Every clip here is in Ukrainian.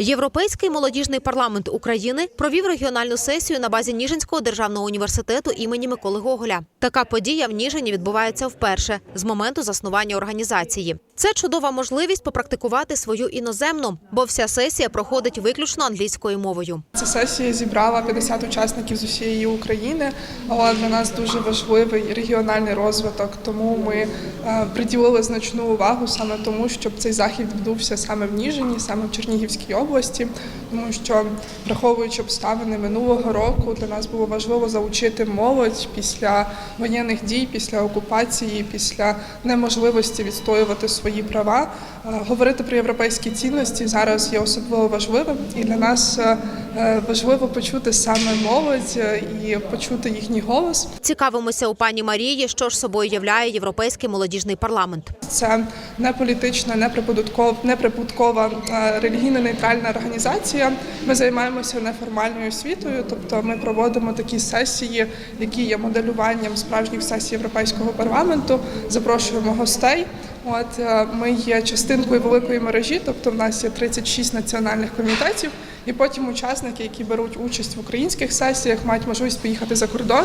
Європейський молодіжний парламент України провів регіональну сесію на базі Ніжинського державного університету імені Миколи Гоголя. Така подія в Ніжині відбувається вперше з моменту заснування організації. Це чудова можливість попрактикувати свою іноземну, бо вся сесія проходить виключно англійською мовою. Ця сесія зібрала 50 учасників з усієї України, але для нас дуже важливий регіональний розвиток. Тому ми е, приділили значну увагу саме тому, щоб цей захід відбувся саме в Ніжині, саме в Чернігівській області, тому що, враховуючи обставини минулого року, для нас було важливо залучити молодь після воєнних дій, після окупації, після неможливості відстоювати свої права. Е, Говорити про європейські цінності зараз є особливо важливим, і для нас е, е, важливо почути саме молодь і почути їхній голос. Цікавимося у пані Марії, що ж собою являє європейський молодіжний парламент. Це не політична, не прибуткова, не прибуткова е, релігійно нейтральна організація. Ми займаємося неформальною освітою, тобто ми проводимо такі сесії, які є моделюванням справжніх сесій Європейського парламенту. Запрошуємо гостей. От е, ми є частинкою великої мережі, тобто в нас є 36 національних комітетів, і потім учасники, які беруть участь в українських сесіях, мають можливість поїхати за кордон,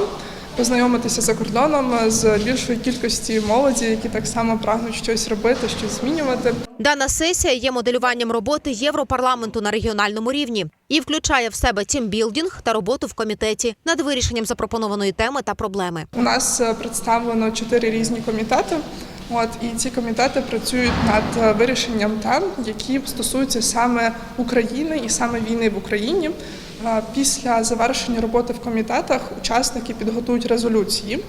познайомитися за кордоном з більшою кількості молоді, які так само прагнуть щось робити, щось змінювати. Дана сесія є моделюванням роботи Європарламенту на регіональному рівні і включає в себе тімбілдинг та роботу в комітеті над вирішенням запропонованої теми та проблеми. У нас е, представлено чотири різні комітети. От і ці комітети працюють над е, вирішенням тем, які стосуються саме України і саме війни в Україні. Е, Після завершення роботи в комітетах учасники підготують резолюції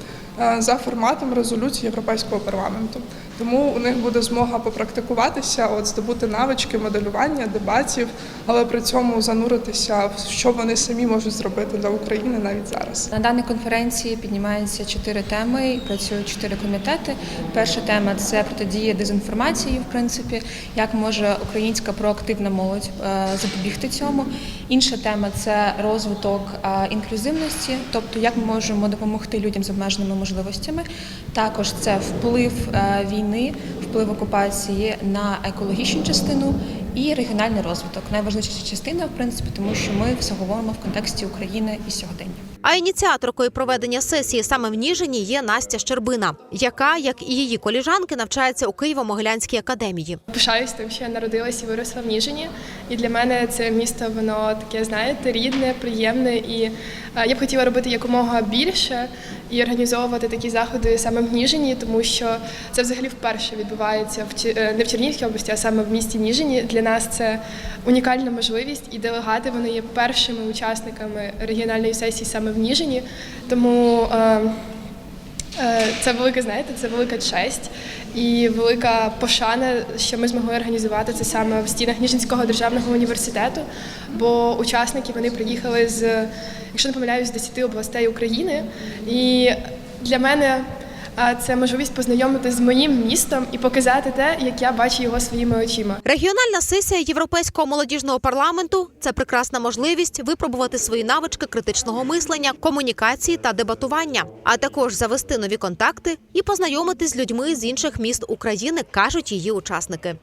е, за форматом резолюції Європейського парламенту. Тому у них буде змога попрактикуватися, от здобути навички моделювання, дебатів, але при цьому зануритися в що вони самі можуть зробити для України навіть зараз. На даній конференції піднімаються чотири теми, і працюють чотири комітети. Перша тема це протидія дезінформації, в принципі, як може українська проактивна молодь е, запобігти цьому. Інша тема це розвиток е, інклюзивності, тобто як ми можемо допомогти людям з обмеженими можливостями. Також це вплив е, війни, вплив окупації на екологічну частину. І регіональний розвиток найважливіша частина, в принципі, тому що ми все говоримо в контексті України і сьогодення. А ініціаторкою проведення сесії саме в Ніжині є Настя Щербина, яка, як і її коліжанки, навчається у Києво-Могилянській академії. Пишаюсь тим, що я народилася і виросла в Ніжині. І для мене це місто воно таке, знаєте, рідне, приємне. І е, я б хотіла робити якомога більше і організовувати такі заходи саме в Ніжині, тому що це взагалі вперше відбувається в е, не в Чернігівській області, а саме в місті Ніжині. Для нас це унікальна можливість, і делегати вони є першими учасниками регіональної сесії саме в Ніжині. Тому е, Е, Це велика, знаєте, це велика честь і велика пошана, що ми змогли організувати це саме в стінах Ніжинського державного університету. Бо учасники вони приїхали з, якщо не помиляюсь, з 10 областей України. І для мене е, це можливість познайомити з моїм містом і показати те, як я бачу його своїми очима. Регіональна сесія Європейського молодіжного парламенту це прекрасна можливість випробувати свої навички критичного мислення, комунікації та дебатування, а також завести нові контакти і познайомитись з людьми з інших міст України, кажуть її учасники.